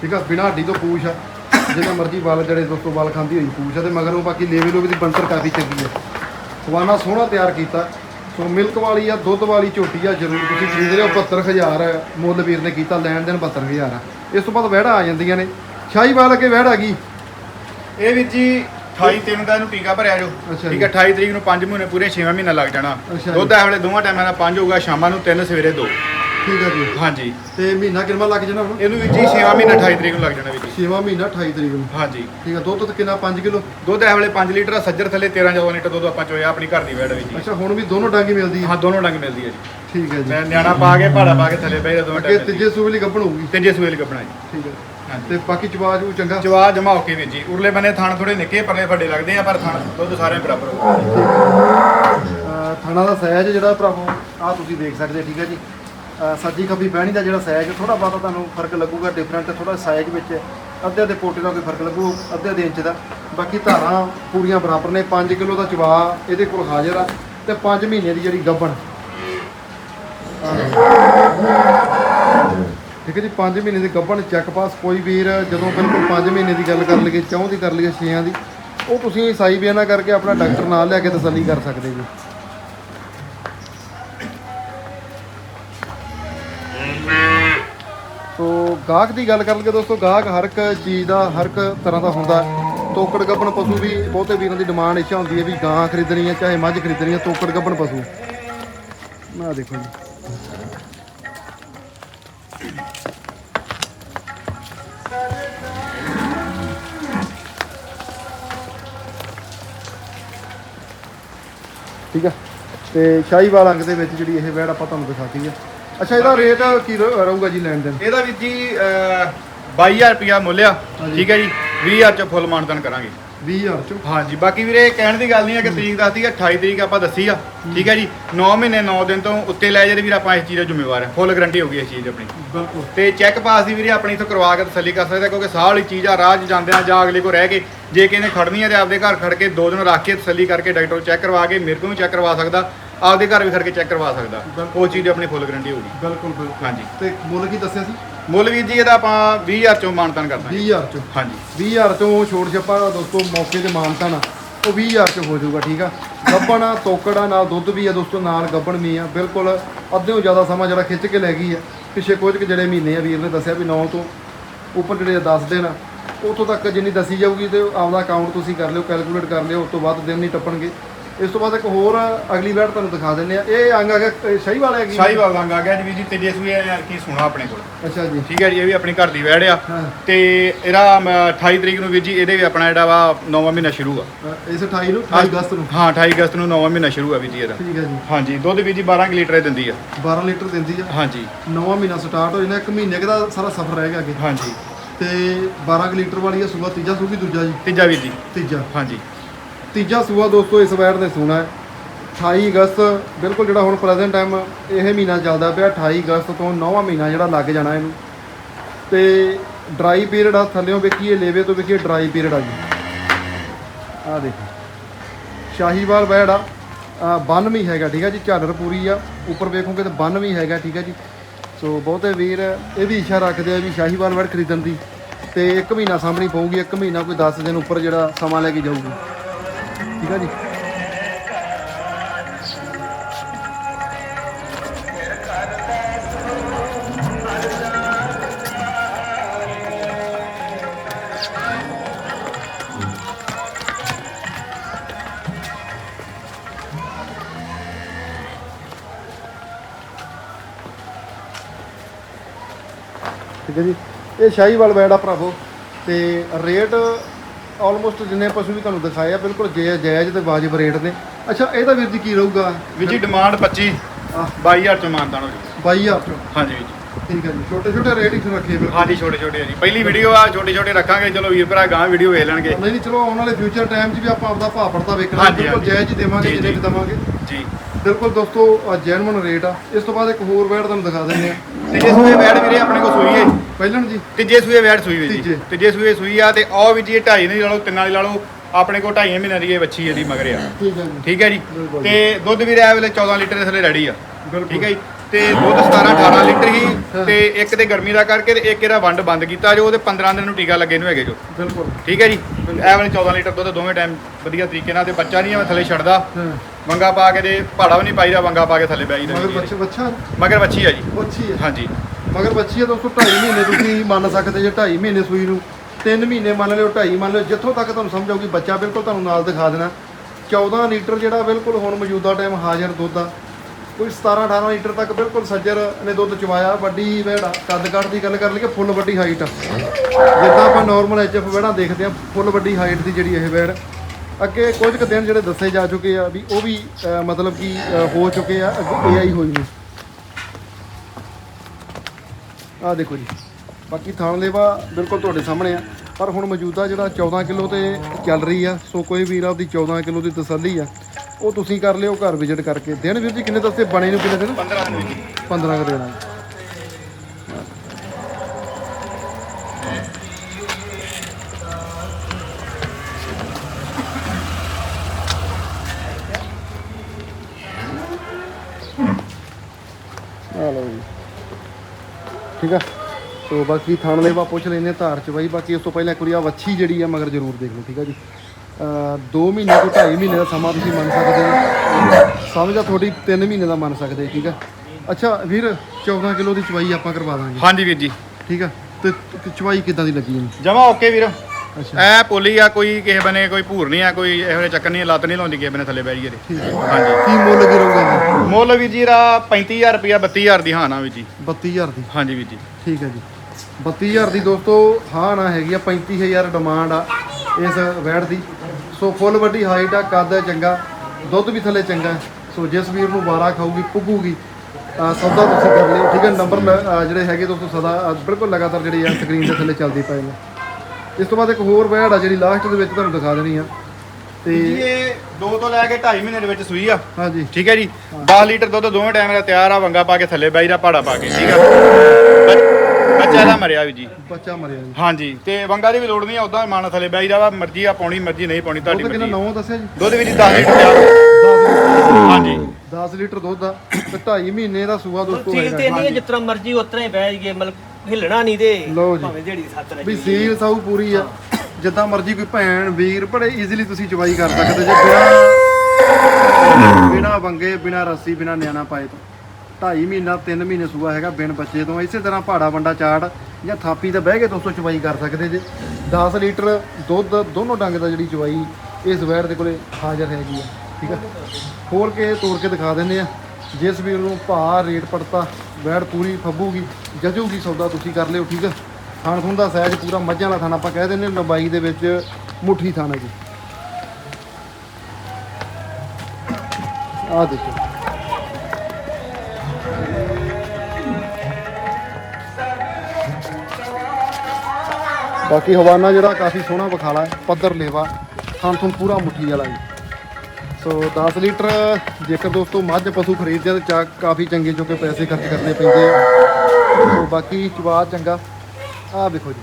ਠੀਕ ਆ ਬਿਨਾਂ ਹੱਡੀ ਤੋਂ ਪੂਛ ਆ। ਜਿੰਨਾ ਮਰਜ਼ੀ ਵਾਲ ਜਿਹੜੇ ਦੋਸਤੋ ਵਾਲ ਖਾਂਦੀ ਹੋਈ ਪੂਛ ਆ ਤੇ ਮਗਰੋਂ ਬਾਕੀ ਲੇਵੇ ਲੋਵੇ ਦੀ ਬੰਤਰ ਕਾਫੀ ਚੰਗੀ ਹੈ ਖਵਾਨਾ ਸੋਹਣਾ ਤਿਆਰ ਕੀਤਾ। ਸੋ ਮਿਲਕ ਵਾਲੀ ਆ ਦੁੱਧ ਵਾਲੀ ਝੋਟੀ ਆ ਜ਼ਰੂਰ ਤੁਸੀਂ ਖਰੀਦ ਹੋ 72000 ਮੁੱਲ ਵੀਰ ਨੇ ਕੀਤਾ ਲੈਣ ਦੇਣ 72000 ਆ। ਇਸ ਤੋਂ ਬਾਅਦ ਵਹਿੜਾ ਆ ਜਾਂਦੀਆਂ ਨੇ। ਸ਼ਾਹੀ ਵਾਲ ਅੱਗੇ ਵਹਿੜ ਆ ਗਈ ਇਹ ਵੀਰ ਜੀ 28 ਤਿੰਨ ਦਾ ਇਹਨੂੰ ਟੀਕਾ ਭਰਿਆ ਜੋ ਅੱਛਾ ਠੀਕ ਹੈ 28 ਤਰੀਕ ਨੂੰ 5 ਮਹੀਨੇ ਪੂਰੇ 6 ਮਹੀਨਾ ਲੱਗ ਜਾਣਾ। ਅੱਛਾ ਦੁੱਧ ਇਹ ਵੇਲੇ ਦੋਵਾਂ ਟਾਈਮਾਂ ਦਾ 5 ਹੋਊਗਾ ਸ਼ਾਮਾਂ ਨੂੰ 3 ਸਵੇਰੇ 2 ਠੀਕ ਹੈ ਜੀ। ਹਾਂਜੀ। ਤੇ ਮਹੀਨਾ ਕਿੰਨਾ ਲੱਗ ਜਾਣਾ ਹੁਣ? ਇਹਨੂੰ ਵੀਰ ਜੀ 6 ਮਹੀਨਾ 28 ਤਰੀਕ ਨੂੰ ਲੱਗ ਜਾਣਾ ਵੀਰ ਜੀ। 6ਵਾਂ ਮਹੀਨਾ 28 ਤਰੀਕ ਨੂੰ। ਹਾਂਜੀ। ਠੀਕ ਹੈ ਦੁੱਧ ਤਾਂ ਕਿੰਨਾ? 5 ਕਿਲੋ? ਦੁੱਧ ਇਹ ਵੇਲੇ 5 ਲੀਟਰ ਆ, ਸੱਜਰ ਥੱਲੇ 13 14 ਲੀਟਰ ਦੁੱਧ ਆਪਾਂ ਚੋਇਆ ਆਪਣੀ ਘਰ ਦੀ ਵੈੜ ਜੀ ਅੱਛਾ ਹੁਣ ਵੀ ਦੋਨੋਂ ਡਾਂਗੀ ਮਿਲਦੀ ਹੈ? ਹਾਂ ਦੋਨੋਂ ਡੰਗ ਮਿਲਦੀ ਹੈ ਜੀ। ਠੀਕ ਹੈ ਜੀ। ਮੈਂ ਨਿਆਣਾ ਪਾ ਕੇ ਭਾੜਾ ਪਾ ਕੇ ਥੱਲੇ ਜਾ ਦੋਵੇਂ ਅੱਗੇ ਟਾਈਮ ਤੀਜੇ ਸੂਬੇ ਲਈ ਗੱਭਣ ਹੋਊਗੀ? ਤੀਜੇ ਸੂਏ ਲਈ ਕੱਪਣਾ ਜੀ। ਠੀਕ ਹੈ। ਤੇ ਬਾਕੀ ਚਵਾਜ ਉਹ ਚੰਗਾ। ਜਵਾ ਜਮਾ ਓਕੇ ਵੀਰ ਜੀ। ਉਰਲੇ ਬੰਨੇ ਥਣ ਥੋੜੇ ਨਿੱਕੇ ਪਰਲੇ ਵੱਡੇ ਲੱਗਦੇ ਆ ਪਰ ਥਣ ਦੁੱਧ ਸਾਰਿਆਂ ਬਰਾਬਰ ਹੋਊਗਾ। ਥਾਣਾ ਦਾ ਸਾਈਜ਼ ਜਿਹੜਾ ਭਰਾਵੋ ਆ ਤੁਸੀਂ ਦੇਖ ਸਕਦੇ ਠੀਕ ਹੈ ਜੀ। ਸੱਜੀ ਖੱਬੀ ਬਹਿਣੀ ਦਾ ਜਿਹੜਾ ਸਾਈਜ਼ ਥੋੜਾ ਬਹੁਤਾ ਤੁਹਾਨੂੰ ਫ਼ਰਕ ਲੱਗੂਗਾ ਡਿਫਰੈਂਟ ਥੋੜਾ ਸਾਈਜ਼ ਵਿੱਚ ਅੱਧੇ ਅੱਧੇ ਪੋਟੇ ਦਾ ਕੋਈ ਫ਼ਰਕ ਲੱਗੂ ਅੱਧੇ ਅੱਧੇ ਇੰਚ ਦਾ। ਬਾਕੀ ਧਾਰਾਂ ਪੂਰੀਆਂ ਬਰਾਬਰ ਨੇ 5 ਕਿਲੋ ਦਾ ਚਵਾ ਇਹਦੇ ਕੋਲ ਹਾਜ਼ਰ ਆ ਤੇ 5 ਮਹੀਨੇ ਦੀ ਜਿਹੜੀ ਗੱਭਣ ਠੀਕ ਹੈ ਜੀ 5 ਮਹੀਨੇ ਦੀ ਗੱਭਣ ਚੈੱਕ ਪਾਸ ਕੋਈ ਵੀਰ ਜਦੋਂ ਬਿਲਕੁਲ 5 ਮਹੀਨੇ ਦੀ ਗੱਲ ਕਰ ਲਈਏ ਚੌਂ ਦੀ ਕਰ ਲਈਏ, ਛੇਆਂ ਦੀ, ਉਹ ਤੁਸੀਂ ਸਾਈ ਬਿਆਨਾ ਕਰਕੇ ਆਪਣਾ ਡਾਕਟਰ ਨਾਲ ਲੈ ਕੇ ਤਸੱਲੀ ਕਰ ਸਕਦੇ ਜੀ। ਸੋ ਗਾਹਕ ਦੀ ਗੱਲ ਕਰ ਲਈਏ ਦੋਸਤੋ, ਗਾਹਕ ਹਰ ਇੱਕ ਚੀਜ਼ ਦਾ, ਹਰ ਇੱਕ ਤਰ੍ਹਾਂ ਦਾ ਹੁੰਦਾ ਤੋਕੜ ਗੱਬਣ ਪਸ਼ੂ ਵੀ ਬਹੁਤੇ ਵੀਰਾਂ ਦੀ ਡਿਮਾਂਡ ਇੱਛਾ ਹੁੰਦੀ ਹੈ ਵੀ ਗਾਂ ਖਰੀਦਣੀ ਹੈ, ਚਾਹੇ ਮੱਝ ਖਰੀਦਣੀ ਹੈ, ਤੋਕੜ ਗੱਬਣ ਪਸ਼ੂ। ਨਾ ਦੇਖੋ ਜੀ। ਠੀਕ ਹੈ ਤੇ ਸ਼ਾਹੀਵਾਲ ਅੰਗ ਦੇ ਵਿੱਚ ਜਿਹੜੀ ਇਹ ਵੈੜ ਆਪਾਂ ਤੁਹਾਨੂੰ ਦਿਖਾਤੀ ਹੈ ਅੱਛਾ ਇਹਦਾ ਰੇਟ ਕੀ ਰ- ਰਹੂਗਾ ਜੀ ਲੈਣ ਦੇਣ? ਇਹਦਾ ਵੀਰ ਜੀ ਅਹ, 22000 ਰੁਪਿਆ ਮੁੱਲ ਆ। ਹਾਂਜੀ। ਠੀਕ ਹੈ ਜੀ? 20000 ਚ ਫੁੱਲ ਮਾਨਤਨ ਕਰਾਂਗੇ। 20000 ਚੋਂ? ਹਾਂਜੀ ਬਾਕੀ ਵੀਰੇ ਕਹਿਣ ਦੀ ਗੱਲ ਨਹੀਂ ਹੈ ਕਿ ਤਰੀਕ ਦੱਸਦੀ ਹੈ 28 ਤਰੀਕ ਆਪਾਂ ਦੱਸੀ ਆ। ਠੀਕ ਹੈ ਜੀ? 9 ਮਹੀਨੇ 9 ਦਿਨ ਤੋਂ ਉੱਤੇ ਲੈ ਜਿਹੜੇ ਵੀਰ ਆਪਾਂ ਇਸ ਚੀਜ਼ ਦਾ ਜ਼ਿੰਮੇਵਾਰ ਹੈ ਫੁੱਲ ਗਾਰੰਟੀ ਹੋਊਗੀ ਇਸ ਚੀਜ਼ ਦੀ ਆਪਣੀ। ਬਿਲਕੁਲ। ਤੇ ਚੈੱਕ ਪਾਸ ਦੀ ਵੀਰੇ ਆਪਣੀ ਤੋਂ ਕਰਵਾ ਕੇ ਤਸੱਲੀ ਕਰ ਸਕਦੇ ਆ ਕਿਉਂਕਿ ਸਾਹ ਵਾਲੀ ਚੀਜ਼ ਆ ਰਾਹ 'ਚ ਜਾਂਦੇ ਆ ਜਾਂ ਅਗਲੇ ਕੋ ਰਹਿ ਕੇ ਜੇ ਕਿਸੇ ਨੇ ਖੜਨੀ ਆ ਤੇ ਆਪਦੇ ਘਰ ਖੜ ਕੇ ਦੋ ਦਿਨ ਰੱਖ ਕੇ ਤਸੱਲੀ ਕਰਕੇ ਡਾਕਟਰ ਨੂੰ ਚੈੱਕ ਕਰਵਾ ਕੇ ਮੇਰੇ ਕੋਲ ਵੀ ਚੈੱਕ ਕਰਵਾ ਸਕਦਾ ਆਪਦੇ ਘਰ ਵੀ ਖੜ ਕੇ ਚੈੱਕ ਕਰਵਾ ਸਕਦਾ। ਉਹ ਚੀਜ਼ ਦੀ ਆਪਣੀ ਫੁੱਲ ਗਾਰੰਟੀ ਹੋਊਗੀ। ਬਿਲਕੁਲ ਬਿਲਕੁਲ। ਹਾਂਜੀ। ਤੇ ਮੁੱਲ ਕੀ ਦੱਸਿਆ ਸੀ? ਮੁੱਲ ਵੀਰ ਜੀ ਇਹਦਾ ਆਪਾਂ 20000 ਚੋਂ ਮਾਨਤਨ ਕਰਦਾਂਗੇ 20000 ਚੋਂ। ਹਾਂਜੀ। 20000 ਤੋਂ ਛੋਟ ਛੱਪਾ ਦੋਸਤੋ ਮੌਕੇ ਤੇ ਮਾਨਤਾ ਨਾ ਉਹ 20000 ਚ ਹੋ ਜਾਊਗਾ ਠੀਕ ਆ? ਗੱਬਣ ਆ ਤੋਕੜਾ ਨਾਲ ਦੁੱਧ ਵੀ ਆ ਦੋਸਤੋ ਨਾਲ ਗੱਬਣ ਵੀ ਆ। ਬਿਲਕੁਲ ਅੱਧਿਓਂ ਜ਼ਿਆਦਾ ਸਮਾਂ ਜਿਹੜਾ ਖਿੱਚ ਕੇ ਲੈ ਗਈ ਆ। ਪਿਛੇ ਕੁਝ ਕੁ ਜਿਹੜੇ ਮਹੀਨੇ ਆ ਵੀਰ ਨੇ ਦੱਸਿਆ ਵੀ 9 ਤੋਂ ਉੱਪਰ ਜਿਹੜੇ 10 ਦਿਨ ਆ ਉੱਥੋਂ ਤੱਕ ਜਿੰਨੀ ਦੱਸੀ ਜਾਊਗੀ ਤੇ ਆਪਦਾ ਅਕਾਊਂਟ ਤੁਸੀਂ ਕਰ ਲਿਓ ਕੈਲਕੂਲੇਟ ਕਰ ਲਿਓ ਉਸ ਤੋਂ ਬਾਅਦ ਦਿਨ ਨਹੀਂ ਟੱਪਣਗੇ। ਇਸ ਤੋਂ ਬਾਅਦ ਇੱਕ ਹੋਰ ਅਗਲੀ ਵਾਰ ਤੁਹਾਨੂੰ ਦਿਖਾ ਦਿੰਨੇ ਆ ਇਹ ਅੰਗ ਆ ਗਿਆ ਇਹ ਸ਼ਾਹੀ ਵਾਲਾ ਹੈਗੀ ਸ਼ਾਹੀਵਾਲ ਰੰਗ ਆ ਗਿਆ ਜੀ ਵੀਰ ਜੀ ਤੇਜੇ ਸੂਏ ਕੀ ਸੁਣਾ ਆਪਣੇ ਕੋਲ। ਅੱਛਾ ਜੀ। ਠੀਕ ਹੈ ਜੀ ਇਹ ਵੀ ਆਪਣੀ ਘਰ ਦੀ ਵੈੜ ਆ। ਹਾਂ। ਤੇ ਇਹਦਾ ਮ, 28 ਤਰੀਕ ਨੂੰ ਵੀਰ ਜੀ ਇਹਦੇ ਵੀ ਆਪਣਾ ਜਿਹੜਾ ਵਾ ਨੌਵਾਂ ਮਹੀਨਾ ਸ਼ੁਰੂ ਆ। ਅ, ਇਸ 28 ਨੂੰ 28 ਅਗਸਤ ਨੂੰ। ਹਾਂ 28 ਅਗਸਤ ਨੂੰ ਨੌਵਾਂ ਮਹੀਨਾ ਸ਼ੁਰੂ ਆ ਵੀਰ ਜੀ ਇਹਦਾ। ਠੀਕ ਹੈ ਜੀ। ਹਾਂਜੀ ਦੁੱਧ ਵੀਰ ਜੀ 12 ਕੁ ਲੀਟਰ ਇਹ ਦਿੰਦੀ ਆ। 12 ਲੀਟਰ ਦਿੰਦੀ ਆ। ਹਾਂਜੀ। ਨਵਾਂ ਮਹੀਨਾ ਸਟਾਰਟ ਹੋ ਜਾਣਾ ਇੱਕ ਮਹੀਨੇ ਕੁ ਦਾ ਸਾਰਾ ਸਫ਼ਰ ਰਹਿ ਗਿਆ ਅੱਗੇ। ਹਾਂਜੀ। ਤੇ 12 ਕੁ ਲੀਟਰ ਵਾਲੀ ਆ ਸੂਆ ਤੀਜਾ ਸੂ ਵੀ ਦੂਜਾ ਜੀ? ਤੀਜਾ ਵੀਰ ਜੀ। ਤੀਜਾ। ਹਾਂਜੀ। ਤੀਜਾ ਸੂਆ ਦੋਸਤੋ ਇਸ ਵੈਰ ਨੇ ਸੁਣਾ ਹੈ। 28 ਅਗਸਤ ਬਿਲਕੁਲ ਜਿਹੜਾ ਹੁਣ ਪ੍ਰੈਜ਼ੈਂਟ ਟਾਈਮ ਇਹ ਮਹੀਨਾ ਚੱਲਦਾ ਪਿਆ। 28 ਅਗਸਤ ਤੋਂ ਨੌਵਾਂ ਮਹੀਨਾ ਜਿਹੜਾ ਲੱਗ ਜਾਣਾ ਇਹਨੂੰ। ਤੇ ਡਰਾਈ ਪੀਰੀਅਡ ਆ ਥੱਲਿਓਂ ਵੇਖੀਏ ਲੇਵੇ ਤੋਂ ਵੇਖੀਏ ਡਰਾਈ ਪੀਰੀਅਡ ਆ ਜੀ। ਆ ਦੇਖੋ। ਸ਼ਾਹੀਵਾਲ ਵੈੜ ਆ। ਆ, ਬੰਨ ਵੀ ਹੈਗਾ ਠੀਕ ਹੈ ਜੀ ਝਾਲਰ ਪੂਰੀ ਆ। ਉੱਪਰ ਵੇਖੋਗੇ ਤਾਂ ਬੰਨ ਵੀ ਹੈਗਾ ਠੀਕ ਹੈ ਜੀ। ਸੋ ਬਹੁਤੇ ਵੀਰ ਇਹ ਵੀ ਇੱਛਾ ਰੱਖਦੇ ਆ ਵੀ ਸ਼ਾਹੀਵਾਲ ਵੈੜ ਖਰੀਦਣ ਦੀ। ਤੇ ਇੱਕ ਮਹੀਨਾ ਸਾਂਭਣੀ ਪਊਗੀ, ਇੱਕ ਮਹੀਨਾ ਕੋਈ 10 ਦਿਨ ਉੱਪਰ ਜਿਹੜਾ ਸਮਾਂ ਲੈ ਕੇ ਜਾਊਗੀ। ਠੀਕ ਆ ਜੀ? ਇਹ ਸ਼ਾਹੀਵਾਲ ਬੈੜ ਆ ਭਰਾਵੋ ਤੇ ਰੇਟ ਆਲਮੋਸਟ ਜਿੰਨੇ ਪਸ਼ੂ ਵੀ ਤੁਹਾਨੂੰ ਦਿਖਾਏ ਆ ਬਿਲਕੁਲ ਜਾਇਜ਼ ਜਾਇਜ਼ ਤੇ ਵਾਜਿਬ ਰੇਟ ਨੇ। ਅੱਛਾ ਇਹਦਾ ਵੀਰ ਜੀ ਕੀ ਰਹੂਗਾ? ਵੀਰ ਜੀ ਡਿਮਾਂਡ 25 ਆਹ। 22000 ਚੋਂ ਮਾਨਤਾਨ ਹੋ ਜੀ 22000 ਚੋਂ? ਹਾਂਜੀ ਵੀਰ ਜੀ। ਠੀਕ ਹੈ ਜੀ ਛੋਟੇ ਛੋਟੇ ਰੇਟ ਹੀ ਰੱਖੇ ਬਿਲਕੁਲ। ਹਾਂਜੀ ਛੋਟੇ ਛੋਟੇ ਆ ਜੀ। ਪਹਿਲੀ ਵੀਡੀਓ ਆ ਛੋਟੇ ਛੋਟੇ ਰੱਖਾਂਗੇ। ਚਲੋ ਵੀਰ ਭਰਾ ਗਾਂ ਵੀਡੀਓ ਵੇਖ ਲੈਣਗੇ। ਨਹੀਂ ਨਹੀਂ ਚਲੋ ਆਉਣ ਵਾਲੇ ਫਿਊਚਰ ਟਾਈਮ 'ਚ ਵੀ ਆਪਾਂ ਆਪਦਾ ਭਾਅ ਪੜਤਾ ਵੇਖਣਾ। ਹਾਂਜੀ, ਬਿਲਕੁਲ ਹਾਂਜੀ। ਜਾਇਜ਼ ਹੀ ਦੇਵਾਂਗੇ ਜੀ, ਜਿੰਨੇ ਜੀ। ਦੇਵਾਂਗੇ। ਜੀ। ਬਿਲਕੁਲ ਦੋਸਤੋ ਜੈਨੂਨ ਰੇਟ ਆ। ਇਸ ਤੋਂ ਬਾਅਦ ਇੱਕ ਹੋਰ ਵੈੜ ਤੁਹਾਨੂੰ ਦਿਖਾ ਦਿੰਦੇ ਆ। ਤੀਜੇ ਸੂਏ ਵੈੜ ਵੀਰੇ ਆਪਣੇ ਕੋਲ ਸੂਈ ਹੈ ਪਹਿਲਣ ਜੀ। ਤੀਜੇ ਸੂਏ ਵੈੜ ਸੂਈ ਵੀਰ ਤੀਜੇ। ਜੀ ਤੀਜੇ ਸੂਏ ਸੂਈ ਆ ਤੇ ਉਹ ਵੀ ਜੀ 2.5 ਨਹੀਂ ਲਾ ਲਓ ਤਿੰਨਾਂ ਦੀ ਲਾ ਲਓ ਆਪਣੇ ਕੋਲ 2.5 ਮਹੀਨਿਆਂ ਦੀ ਇਹ ਵੱਛੀ ਇਹਦੀ ਮਗਰ ਆ। ਠੀਕ ਹੈ ਜੀ। ਠੀਕ ਹੈ ਜੀ। ਬਿਲਕੁਲ। ਤੇ ਦੁੱਧ ਵੀ ਇਹ ਵੇਲੇ 14 ਲੀਟਰ ਦੇ ਥੱਲੇ ਰੈਡੀ ਆ। ਬਿਲਕੁਲ। ਠੀਕ ਹੈ ਜੀ। ਤੇ ਦੁੱਧ 17 18 ਲੀਟਰ ਹੀ। ਹਾਂ। ਤੇ ਇੱਕ ਤੇ ਗਰਮੀ ਦਾ ਕਰਕੇ ਤੇ ਇੱਕ ਇਹਦਾ ਵੰਡ ਬੰਦ ਕੀਤਾ ਜੋ ਉਹਦੇ 15 ਦਿਨ ਨੂੰ ਟੀਕਾ ਲੱਗੇ ਨੂੰ ਹੈਗੇ ਜੋ। ਬਿਲਕੁਲ। ਠੀਕ ਹੈ ਜੀ। ਇਹ ਵੇਲੇ 14 ਲੀਟਰ ਦੁੱਧ ਦੋਵੇਂ ਟਾਈਮ ਵਧੀਆ ਤਰੀਕੇ ਨਾਲ ਤੇ ਬੱਚਾ ਨਹੀਂ ਐਵੇਂ ਥੱਲੇ ਛੱਡਦਾ। ਹਾਂ। ਵੰਗਾ ਪਾ ਕੇ ਤੇ ਭਾੜਾ ਵੀ ਨਹੀਂ ਪਾਈਦਾ ਵੰਗਾ ਪਾ ਕੇ ਥੱਲੇ ਬਹਿ ਮਗਰ ਜਾਈਦਾ ਬੱਚਾ ਬੱਚਾ? ਮਗਰ ਵੱਛੀ ਆ ਜੀ। ਬੱਚੀ ਹੈ ਹਾਂਜੀ। ਮਗਰ ਬੱਚੀ ਹੈ ਦੋਸਤੋ 2.5 ਮਹੀਨੇ ਤੁਸੀਂ ਮੰਨ ਸਕਦੇ ਜੇ 2.5 ਮਹੀਨੇ ਸੂਈ ਨੂੰ। 3 ਮਹੀਨੇ ਮੰਨ ਲਿਓ 2.5 ਮੰਨ ਲਿਓ ਜਿੱਥੋਂ ਤੱਕ ਤੁਹਾਨੂੰ ਸਮਝ ਆਊਗੀ ਬੱਚਾ ਬਿਲਕੁਲ ਤੁਹਾਨੂੰ ਨਾਲ ਦਿਖਾ ਦੇਣਾ। 14 ਲੀਟਰ ਜਿਹੜਾ ਬਿਲਕੁਲ ਹੁਣ ਮੌਜੂਦਾ ਟਾਈਮ ਹਾਜ਼ਰ ਦੁੱਧ ਆ। ਕੋਈ 17 18 ਲੀਟਰ ਤੱਕ ਬਿਲਕੁਲ ਸੱਜਰ ਨੇ ਦੁੱਧ ਚਵਾਇਆ। ਵੱਡੀ ਵੇੜਾ ਕੱਦ ਕੱਦ ਦੀ ਗੱਲ ਕਰ ਲਈਏ ਫੁੱਲ ਵੱਡੀ ਹਾਈਟ ਜਿੱਦਾਂ ਆਪਾਂ ਨਾਰਮਲ ਐਚਐਫ ਵੇੜਾਂ ਦੇਖਦੇ ਆ ਫੁੱਲ ਵੱਡੀ ਹਾਈਟ ਦੀ ਜਿਹੜੀ ਇਹ ਵੇੜ। ਅੱਗੇ ਕੁਝ ਕੁ ਦਿਨ ਜਿਹੜੇ ਦੱਸੇ ਜਾ ਚੁੱਕੇ ਆ ਵੀ ਉਹ ਵੀ ਅਹ, ਮਤਲਬ ਕਿ ਅਹ, ਹੋ ਚੁੱਕੇ ਆ ਅੱਗੇ ਏਆਈ ਹੋਈ ਨੇ। ਆ ਦੇਖੋ ਜੀ ਬਾਕੀ ਥਾਣ ਲੇਵਾ ਬਿਲਕੁਲ ਤੁਹਾਡੇ ਸਾਹਮਣੇ ਆ ਪਰ ਹੁਣ ਮੌਜੂਦਾ ਜਿਹੜਾ 14 ਕਿਲੋ ਤੇ ਚੱਲ ਰਹੀ ਆ ਸੋ ਕੋਈ ਵੀਰ ਆਪਦੀ 14 ਕਿਲੋ ਦੀ ਤਸੱਲੀ ਆ ਉਹ ਤੁਸੀਂ ਕਰ ਲਿਓ ਘਰ ਵਿਜ਼ਿਟ ਕਰਕੇ। ਦਿਨ ਵੀਰ ਜੀ ਕਿੰਨੇ ਦੱਸੇ? ਬਣੇ ਨੂੰ ਕਿੰਨੇ ਦਿਨ? 15 ਦਿਨ ਵਿੱਚ 15 ਕੁ ਦਿਨ। ਆ ਠੀਕ ਆ? ਸੋ ਬਾਕੀ ਥਾਣ ਲੇਵਾ ਪੁੱਛ ਲੈਨੇ ਧਾਰ ਚ ਬਾਈ। ਬਾਕੀ ਉਸ ਤੋਂ ਪਹਿਲਾਂ ਵਾਰੀ ਆ ਵੱਛੀ ਜਿਹੜੀ ਆ ਮਗਰ ਜ਼ਰੂਰ ਦੇਖ ਲਓ ਠੀਕ ਆ ਜੀ। 2 ਮਹੀਨੇ ਤੋਂ 2.5 ਮਹੀਨੇ ਦਾ ਸਮਾਂ ਤੁਸੀਂ ਮੰਨ ਸਕਦੇ ਹੋ। ਸਮਝ ਆ ਤੁਹਾਡੀ 3 ਮਹੀਨੇ ਦਾ ਮੰਨ ਸਕਦੇ ਠੀਕ ਆ? ਅੱਛਾ ਵੀਰ 14 ਕਿਲੋ ਦੀ ਚਵਾਈ ਆਪਾਂ ਕਰਵਾ ਦਾਂਗੇ। ਹਾਂਜੀ ਵੀਰ ਜੀ। ਠੀਕ ਆ? ਤੇ ਚਵਾਈ ਕਿੱਦਾਂ ਦੀ ਲੱਗੀ ਜਮਾ ਓਕੇ ਵੀਰ। ਅੱਛਾ। ਐ ਪੋਲੀ ਆ ਕੋਈ ਕਿਸੇ ਬਨੇ ਕੋਈ ਭੂਰ ਨਹੀਂ ਆ ਕੋਈ ਇਹੋ ਜਿਹੇ ਚੱਕਰ ਨਹੀਂ ਲੱਤ ਨਹੀਂ ਲਾਉਂਦੀ ਕਿਸੇ ਬਨੇ ਥੱਲੇ ਠੀਕ ਹੈ। ਹਾਂਜੀ। ਕੀ ਮੁੱਲ ਕੀ ਰਹੂਗਾ? ਮੁੱਲ ਵੀਰ ਜੀ ਦਾ 35000 ਰੁਪਿਆ 32000 ਦੀ ਹਾਂ ਨਾ ਵੀਰ ਜੀ। 32000 ਦੀ? ਹਾਂਜੀ ਵੀਰ ਜੀ। ਠੀਕ ਹੈ ਜੀ। 32000 ਦੀ ਦੋਸਤੋ ਹਾਂ ਨਾ ਹੈਗੀ ਆ 35000 ਡਿਮਾਂਡ ਆ ਇਸ ਵੈੜ ਦੀ। ਸੋ ਫੁੱਲ ਵੱਡੀ ਹਾਈਟ ਆ ਕੱਦ ਚੰਗਾ ਦੁੱਧ ਵੀ ਥੱਲੇ ਚੰਗਾ ਸੋ ਜਿਸ ਵੀਰ ਨੂੰ ਵਾਰਾ ਖਾਊਗੀ ਪੁੱਗੂਗੀ ਸੌਦਾ ਤੁਸੀਂ ਕਰ ਲਿਓ। ਠੀਕ ਹੈ ਨੰਬਰ ਜਿਹੜੇ ਹੈਗੇ ਦੋਸਤੋ ਸਦਾ ਬਿਲਕੁਲ ਲਗਾਤਾਰ ਜਿਹੜੇ ਆ ਸਕਰੀਨ ਦੇ ਥੱਲੇ ਚੱਲਦੇ ਪਏ ਨੇ। ਇਸ ਤੋਂ ਬਾਅਦ ਇੱਕ ਹੋਰ ਵੈੜ ਆ ਜਿਹੜੀ ਲਾਸਟ ਦੇ ਵਿੱਚ ਤੁਹਾਨੂੰ ਦਿਖਾ ਦੇਣੀ ਆ। ਜੀ ਤੇ ਇਹ 2 ਤੋਂ ਲੈ ਕੇ 2.5 ਮਹੀਨੇ ਦੇ ਵਿੱਚ ਸੂਈ ਆ। ਹਾਂਜੀ। ਠੀਕ ਹੈ ਜੀ? 10 ਲੀਟਰ ਦੁੱਧ ਦੋਵੇਂ ਟਾਈਮ ਦਾ ਤਿਆਰ ਆ ਵੰਗਾ ਪਾ ਕੇ ਥੱਲੇ ਬਾਈ ਦਾ ਪਾੜਾ ਪਾ ਕੇ ਠੀਕ ਆ? ਬੱਚ- ਦਾ ਮਰਿਆ ਵੀ ਜੀ। ਬੱਚਾ ਮਰਿਆ ਜੀ। ਹਾਂਜੀ ਤੇ ਵੰਗਾ ਦੀ ਵੀ ਲੋੜ ਨਹੀਂ ਆ ਉਦਾਂ ਮਾਨ ਥੱਲੇ ਬਾਈ ਦਾ ਵਾ ਮਰਜ਼ੀ ਆ ਪਾਉਣੀ ਮਰਜ਼ੀ ਨਹੀਂ ਪਾਉਣੀ ਤੁਹਾਡੀ ਦੁੱਧ ਕਿੰਨਾ ਮਰਜ਼ੀ। ਨੌ ਦੱਸਿਆ ਜੀ? ਦੁੱਧ ਵੀ ਜੀ 10 ਲੀਟਰ ਤਿਆਰ 10 ਹਾਂਜੀ। 10 ਲੀਟਰ ਦੁੱਧ ਆ ਤੇ 2.5 ਮਹੀਨੇ ਦਾ ਸੂਆ ਦੋਸਤੋ ਚੀਜ਼ ਹੈਗਾ। ਤੇ ਨਹੀਂ ਹੈ ਜਿਸ ਤਰ੍ਹਾਂ ਮਰਜ਼ੀ ਉਤਰਾ ਹੀ ਬਹਿ ਜਗੇ ਮਤਲਬ ਹਿੱਲਣਾ ਨਹੀਂ ਤੇ ਲਓ ਜੀ। ਭਾਵੇਂ ਜਿਹੜੀ ਸੱਤ ਵੀ ਰਹੀ ਸੀਲ ਸਾਊ ਪੂਰੀ ਆ। ਜਿੱਦਾਂ ਮਰਜ਼ੀ ਕੋਈ ਭੈਣ ਵੀਰ ਬੜੇ ਈਜ਼ੀਲੀ ਤੁਸੀਂ ਚਵਾਈ ਕਰ ਸਕਦੇ ਜੇ ਬਿਨਾ ਬਿਨਾ ਵੰਗੇ ਬਿਨਾ ਰੱਸੀ ਬਿਨਾ ਨਿਆਣਾ ਪਾਏ ਤੋਂ। 2.5 ਮਹੀਨਾ 3 ਮਹੀਨੇ ਸੂਆ ਹੈਗਾ ਬਿਨ ਬੱਚੇ ਤੋਂ। ਇਸੇ ਤਰ੍ਹਾਂ ਪਹਾੜਾ ਵੰਡਾ ਚਾੜ ਜਾਂ ਥਾਪੀ ਤੇ ਬਹਿ ਕੇ ਦੋਸਤੋ ਚਵਾਈ ਕਰ ਸਕਦੇ ਜੇ। 10 ਲੀਟਰ ਦੁੱਧ ਦੋਨੋਂ ਡੰਗ ਦਾ ਜਿਹੜੀ ਚਵਾਈ ਇਸ ਵੈੜ ਦੇ ਕੋਲੇ ਹਾਜ਼ਰ ਹੈਗੀ ਆ ਠੀਕ ਆ। ਖੋਲ ਕੇ ਤੋੜ ਕੇ ਦਿਖਾ ਦਿੰਦੇ ਆ। ਜਿਸ ਵੀਰ ਨੂੰ ਭਾ ਰੇਟ ਪੜਤਾ ਵੈੜ ਪੂਰੀ ਫੱਬੂਗੀ ਜਜੂਗੀ ਸੌਦਾ ਤੁਸੀਂ ਕਰ ਲਿਓ ਠੀਕ ਹੈ ਥਾਣ ਥੁਣ ਦਾ ਸਾਈਜ਼ ਪੂਰਾ ਮੱਝਾਂ ਵਾਲਾ ਥਾਣਾ ਆਪਾਂ ਕਹਿ ਦਿੰਦੇ ਹਾਂ, ਲੰਬਾਈ ਦੇ ਵਿੱਚ ਮੁੱਠੀ ਥਾਣਾ ਜੀ। ਆਹ ਦੇਖੋ। ਬਾਕੀ ਹਵਾਨਾ ਜਿਹੜਾ ਕਾਫੀ ਸੋਹਣਾ ਵਿਖਾਲਾ ਹੈ ਪੱਧਰ ਲੇਵਾ ਥਾਂ ਤੋਂ ਪੂਰਾ ਮੁੱਠੀ ਵਾਲਾ ਜੀ। ਸੋ 10 ਲੀਟਰ ਜੇਕਰ ਦੋਸਤੋ ਮੱਝ ਪਸ਼ੂ ਖਰੀਦਦੇ ਆ ਤਾਂ ਚਾ ਕਾਫੀ ਚੰਗੇ ਚੁੱਕੇ ਪੈਸੇ ਖਰਚ ਕਰਨੇ ਪੈਂਦੇ ਆ। ਸੋ ਬਾਕੀ ਚਵਾ ਚੰਗਾ। ਆਹ ਵੇਖੋ ਜੀ.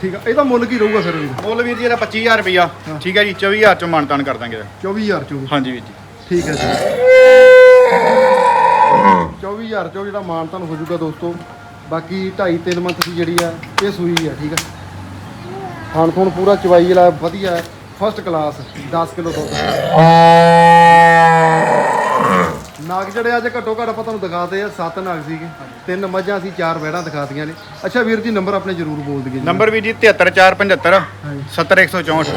ਠੀਕ ਆ ਇਹਦਾ ਮੁੱਲ ਕੀ ਰਹੂਗਾ ਫਿਰ? ਵੀ ਮੁੱਲ ਵੀਰ ਜੀ ਇਹਦਾ 25000 ਰੁਪਿਆ ਠੀਕ ਹੈ ਜੀ 24000 ਚੋਂ ਮਾਨਤਾਨ ਕਰ ਦਾਂਗੇ ਇਹਦਾ। 24000 ਚੋਂ। ਹਾਂਜੀ ਵੀਰ ਜੀ। ਠੀਕ ਹੈ ਜੀ। 24000 ਚੋਂ ਜਿਹੜਾ ਮਾਨ ਤੁਹਾਨੂੰ ਹੋ ਜਾਊਗਾ ਦੋਸਤੋ ਬਾਕੀ 2.5 3 ਮੰਥ ਦੀ ਜਿਹੜੀ ਆ ਇਹ ਸੂਈ ਆ ਠੀਕ ਆ। ਖਾਣ ਖੂਣ ਪੂਰਾ ਚਵਾਈ ਵਾਲਾ ਵਧੀਆ ਫਸਟ ਕਲਾਸ 10 ਕਿਲੋ ਦੁੱਧ। ਨਾਗ ਜਿਹੜੇ ਅੱਜ ਘੱਟੋ ਘੱਟ ਆਪਾਂ ਤੁਹਾਨੂੰ ਦਿਖਾਤੇ ਆ ਸੱਤ ਨਾਗ ਸੀਗੇ ਤਿੰਨ ਮੱਝਾਂ ਸੀ ਚਾਰ ਵੈੜਾਂ ਦਿਖਾਤੀਆਂ ਨੇ। ਅੱਛਾ ਵੀਰ ਜੀ ਨੰਬਰ ਆਪਣੇ ਜ਼ਰੂਰ ਬੋਲ ਦਈਏ ਜੀ। ਨੰਬਰ ਵੀਰ ਜੀ 73475 ਹਾਂਜੀ। 70164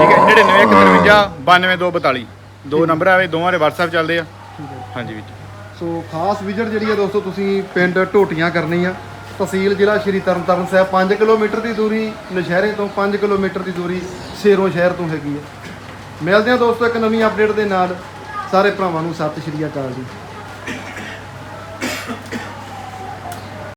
ਠੀਕ ਹੈ 9953 92242 ਦੋ ਨੰਬਰ ਆਵੇ ਦੋਵਾਂ ਦੇ WhatsApp ਚੱਲਦੇ ਆ। ਹਾਂਜੀ ਵੀਰ ਸੋ ਖਾਸ ਵਿਜ਼ਿਟ ਜਿਹੜੀ ਆ ਦੋਸਤੋ ਤੁਸੀਂ ਪਿੰਡ ਢੋਟੀਆਂ ਕਰਨੀ ਆ। ਤਹਿਸੀਲ ਜ਼ਿਲ੍ਹਾ ਸ਼੍ਰੀ ਤਰਨਤਾਰਨ ਸਾਹਿਬ 5 ਕਿਲੋਮੀਟਰ ਦੀ ਦੂਰੀ, ਨਸ਼ਹਿਰੇ ਤੋਂ 5 ਕਿਲੋਮੀਟਰ ਦੀ ਦੂਰੀ, ਸੇਰੋਂ ਸ਼ਹਿਰ ਤੋਂ ਹੈਗੀ ਆ। ਮਿਲਦੇ ਆ ਦੋਸਤੋ ਇੱਕ ਨਵੀਂ ਅਪਡੇਟ ਦੇ ਨਾਲ। ਸਾਰੇ ਭਰਾਵਾਂ ਨੂੰ ਸਤਿ ਸ਼੍ਰੀ ਅਕਾਲ ਜੀ।